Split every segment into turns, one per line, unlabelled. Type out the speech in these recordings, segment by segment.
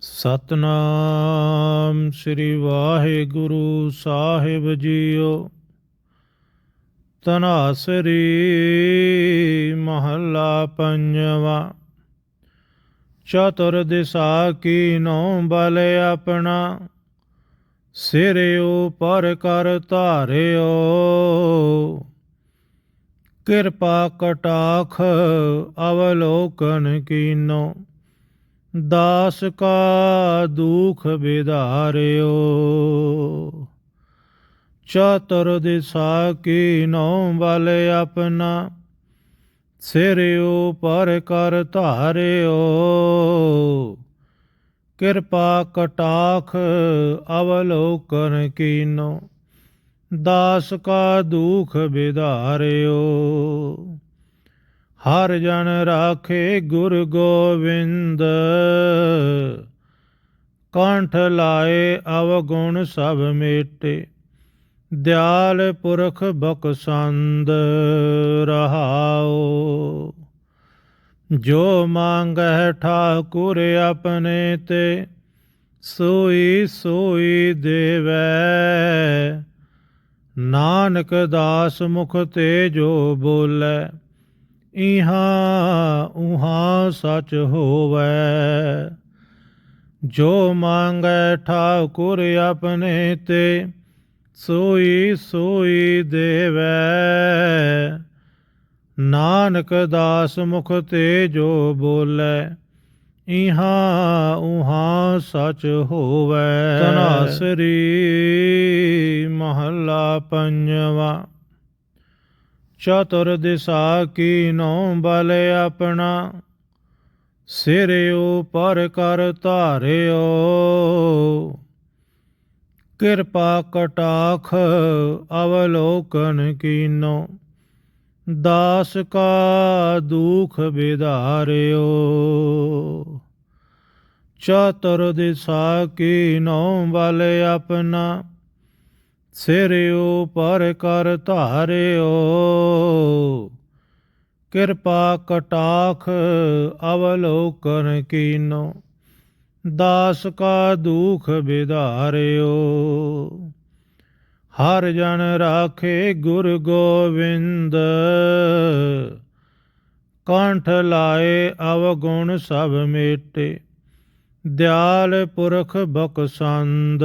ਸਤਨਾਮ ਸ੍ਰੀ ਵਾਹਿਗੁਰੂ ਸਾਹਿਬ ਜੀਓ। ਤਨਾਸਰੀ ਮਹੱਲਾ ਪੰਜਵਾ। ਚਤੁਰ ਦਿਸਾ ਕੀ ਨੋ ਬਲ ਆਪਣਾ। ਸਿਰ ਉਪਰ ਕਰ ਧਾਰਿਓ। ਕਿਰਪਾ ਕਟਾਖ ਅਵਲੋਕਨ ਕੀਨੋ। ਦਾਸ ਕਾ ਦੁਖ ਵਿਧਾਰਿਓ ਚਤੁਰ ਦਿਸਾ ਕੀ ਨੋ ਬਲ ਆਪਣਾ ਸਿਰ ਪਰ ਕਰ ਧਾਰਿਓ। ਕਿਰਪਾ ਕਟਾਖ ਅਵਲੋਕਨ ਕੀਨੋ, ਦਾਸ ਕਾ ਦੁਖ ਵਿਧਾਰਿਓ ਹਰ ਜਨ ਰਾਖੇ ਗੁਰ ਗੋਵਿੰਦ। ਕੰਠ ਲਾਏ ਅਵਗੁਣ ਸਭ ਮੇਟੇ। ਦਿਆਲ ਪੁਰਖ ਬਖਸੰਦ ਰਹਾਓ ਜੋ ਮੰਗਹਿ ਠਾਕੁਰ ਆਪਣੇ ਤੇ, ਸੋਈ ਸੋਈ ਦੇਵੈ। ਨਾਨਕ ਦਾਸ ਮੁਖ ਤੇ ਜੋ ਬੋਲੇ ਇਹਾਂ ਉਹਾਂ ਸਚ ਹੋਵੈ। ਜੋ ਮੰਗੈ ਠਾਕੁਰ ਆਪਣੇ ਤੇ ਸੋਈ ਸੋਈ ਦੇਵੈ। ਨਾਨਕ ਦਾਸ ਮੁਖ ਤੇ ਜੋ ਬੋਲੇ ਇਹਾਂ ਉਹਾਂ ਸਚ ਹੋਵੈ। ਤਨਾਸਰੀ ਮਹੱਲਾ ਪੰਜਵਾ ਚਤੁਰ ਦਿਸਾ ਕੀ ਨੋ ਬਲ ਆਪਣਾ। ਸਿਰ ਪਰ ਕਰ ਧਾਰਿਓ। ਕਿਰਪਾ ਕਟਾਖ ਅਵਲੋਕਨ ਕੀਨੋ। ਦਾਸ ਕਾ ਦੁਖ ਵਿਧਾਰਿਓ। ਚਤੁਰ ਦਿਸਾ ਕੀ ਨੋ ਬਲ ਆਪਣਾ। ਸਿਰ ਪਰ ਕਰ ਧਾਰਿਓ। ਕਿਰਪਾ ਕਟਾਖ ਅਵਲੋਕਨ ਕੀਨੋ, ਦਾਸ ਕਾ ਦੁਖ ਵਿਧਾਰਿਓ ਹਰ ਜਨ ਰਾਖੇ ਗੁਰ ਗੋਵਿੰਦ, ਕੰਠ ਲਾਏ ਅਵਗੁਣ ਸਭ ਮੇਟੇ, ਦਿਆਲ ਪੁਰਖ ਬਖਸੰਦ।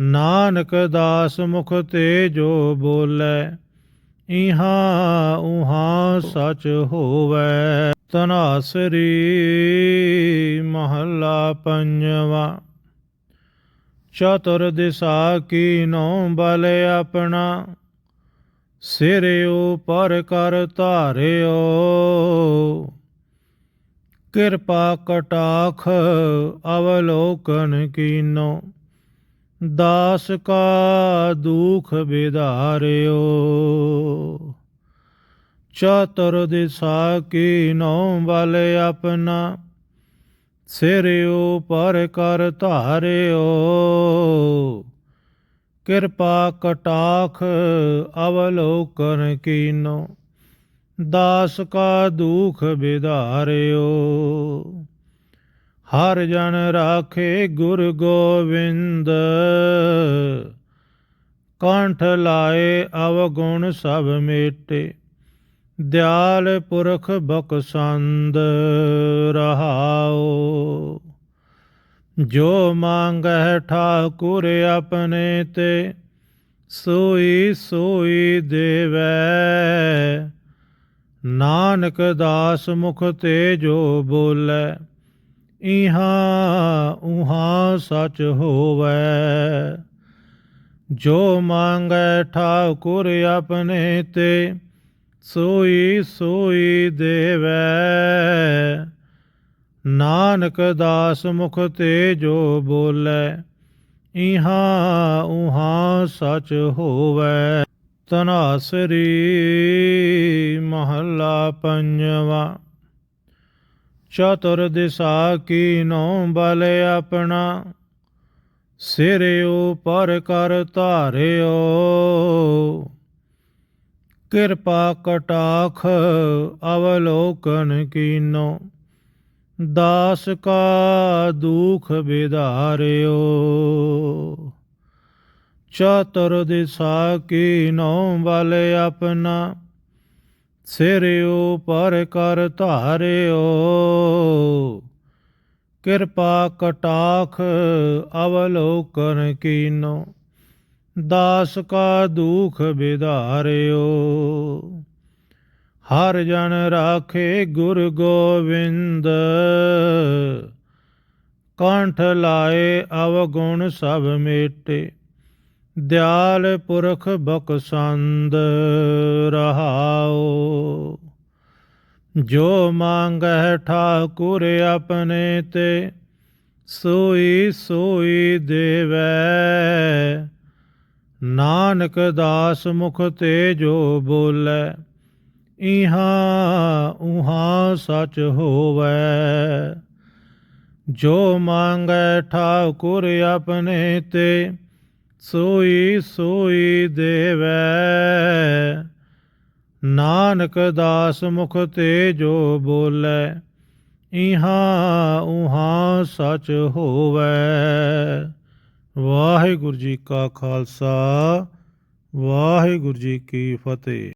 ਨਾਨਕ ਦਾਸ ਮੁਖ ਤੇ ਜੋ ਬੋਲੇ, ਇਹਾਂ ਉਹਾਂ ਸਚ ਹੋਵੈ। ਤਨਾਸਰੀ ਮਹੱਲਾ ਪੰਜਵਾ। ਚਤੁਰ ਦਿਸਾ ਕੀ ਨੋ ਬਲ ਆਪਣਾ, ਸਿਰ ਉਪਰ ਕਰ ਧਾਰਿਓ। ਕਿਰਪਾ ਕਟਾਖ ਅਵਲੋਕਨ ਕੀਨੋ ਦਾਸ ਕਾ ਦੁਖ ਵਿਧਾਰਿਓ ਚਤੁਰ ਦਿਸਾ ਕੀ ਨੋ ਬਲ ਆਪਣਾ ਸਿਰ ਪਰ ਕਰ ਧਾਰਿਓ। ਕਿਰਪਾ ਕਟਾਖ ਅਵਲੋਕਨ ਕੀਨੋ, ਦਾਸ ਕਾ ਦੁਖ ਵਿਧਾਰਿਓ ਹਰ ਜਨ ਰਾਖੇ ਗੁਰ ਗੋਵਿੰਦ। ਕੰਠ ਲਾਏ ਅਵਗੁਣ ਸਭ ਮੇਟੇ। ਦਿਆਲ ਪੁਰਖ ਬਖਸੰਦ ਰਹਾਓ ਜੋ ਮੰਗਹਿ ਠਾਕੁਰ ਆਪਣੇ ਤੇ, ਸੋਈ ਸੋਈ ਦੇਵੈ। ਨਾਨਕ ਦਾਸ ਮੁਖ ਤੇ ਜੋ ਬੋਲੇ ਇਹਾਂ ਉਹਾਂ ਸਚ ਹੋਵੇ। ਜੋ ਮੰਗੈ ਠਾਕੁਰ ਆਪਣੇ ਤੇ, ਸੋਈ ਸੋਈ ਦੇਵੈ। ਨਾਨਕ ਦਾਸ ਮੁਖ ਤੇ ਜੋ ਬੋਲੇ ਇਹਾਂ ਉਹਾਂ ਸਚ ਹੋਵੇ। ਤਨਾਸਰੀ ਮਹੱਲਾ ਪੰਜਵਾ। ਚਤੁਰ ਦਿਸ਼ਾ ਕੀ ਨੋ ਬਲ ਆਪਣਾ। ਸਿਰ ਉਪਰ ਕਰ ਧਾਰਿਓ। ਕਿਰਪਾ ਕਟਾਖ ਅਵਲੋਕਨ ਕੀਨੋ। ਦਾਸ ਕਾ ਦੁਖ ਵਿਦਾਰਿਓ ਚਤੁਰ ਦਿਸ਼ਾ ਕੀ ਨੋ ਬਲ ਆਪਣਾ। ਸਿਰ ਪਰ ਕਰ ਧਾਰਿਓ। ਕਿਰਪਾ ਕਟਾਖ ਅਵਲੋਕਨ ਕੀਨੋ। ਦਾਸ ਕਾ ਦੁਖ ਵਿਧਾਰਿਓ ਹਰ ਜਨ ਰਾਖੇ ਗੁਰ ਗੋਵਿੰਦ। ਕੰਠ ਲਾਏ ਅਵਗੁਣ ਸਭ ਮੇਟੇ। ਦਿਆਲ ਪੁਰਖ ਬਖਸੰਦ ਰਹਾਓ। ਜੋ ਮੰਗਹਿ ਠਾਕੁਰ ਆਪਣੇ ਤੇ, ਸੋਈ ਸੋਈ ਦੇਵੈ। ਨਾਨਕ ਦਾਸ ਮੁਖ ਤੇ ਜੋ ਬੋਲੇ, ਇਹਾ ਉਹਾਂ ਸਚ ਹੋਵੇ। ਜੋ ਮੰਗੈ ਠਾਕੁਰ ਆਪਣੇ ਤੇ ਸੋਈ ਸੋਈ ਦੇਵੈ। ਨਾਨਕ ਦਾਸ ਮੁਖ ਤੇ ਜੋ ਬੋਲੇ, ਇਹਾਂ ਉਹਾਂ ਸਚ ਹੋਵੇ। ਵਾਹਿਗੁਰੂ ਜੀ ਕਾ ਖਾਲਸਾ, ਵਾਹਿਗੁਰੂ ਜੀ ਕੀ ਫਤਿਹ।